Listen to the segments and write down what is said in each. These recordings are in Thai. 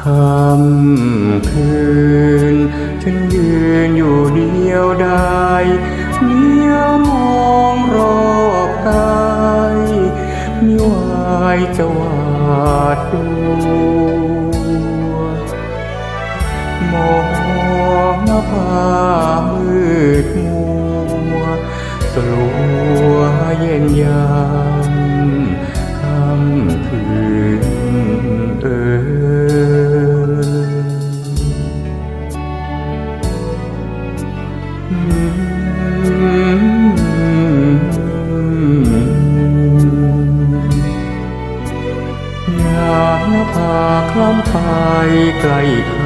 คำคืน ฉันยืนอยู่เดียวดายเลี้ยวมองรอบกายมิวายจะวาดดูมองหน้าผามืดมัวสลัวเย็นยาม คล้ำไปไกลค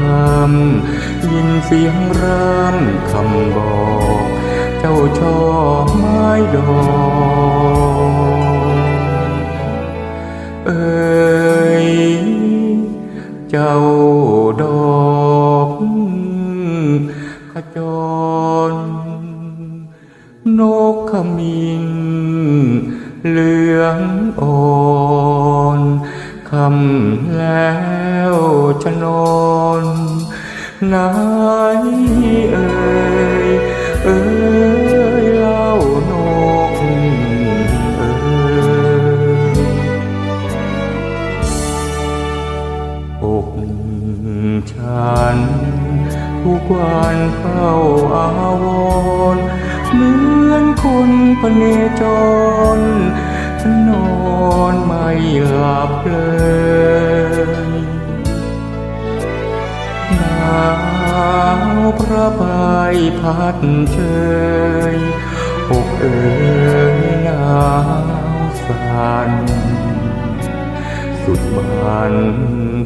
ำยินเสียงร่ำคำบอก เจ้าชอบไม้ดอกเอ่ยเจ้าดอกขจร นกขมิ้นเหลืองอ่อน คำแล้วจะนอนไหนเอ่ยเอ่ยเล่านกเอ่ยอกฉันทุกวันเฝ้าอาวรเหมือนคนพเนจร นอนไม่หลับเลยหนาวพระบายพัดเชยอกเอ๋ยหนาวสั่นสุดบัน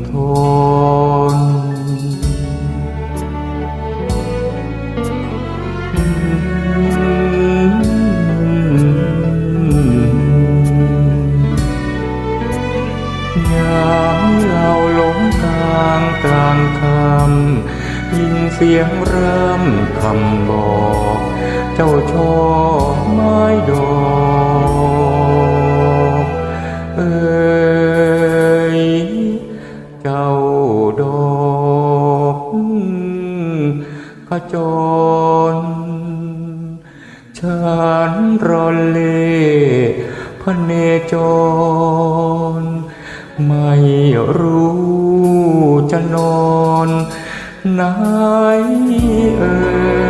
ทน เสียงร่ำคำบอก เจ้าชอบไม้ดอกเอ่ยเจ้าดอกขจรฉันรอเล่พเนจร ไม่รู้จะนอน ไหนเอ่ย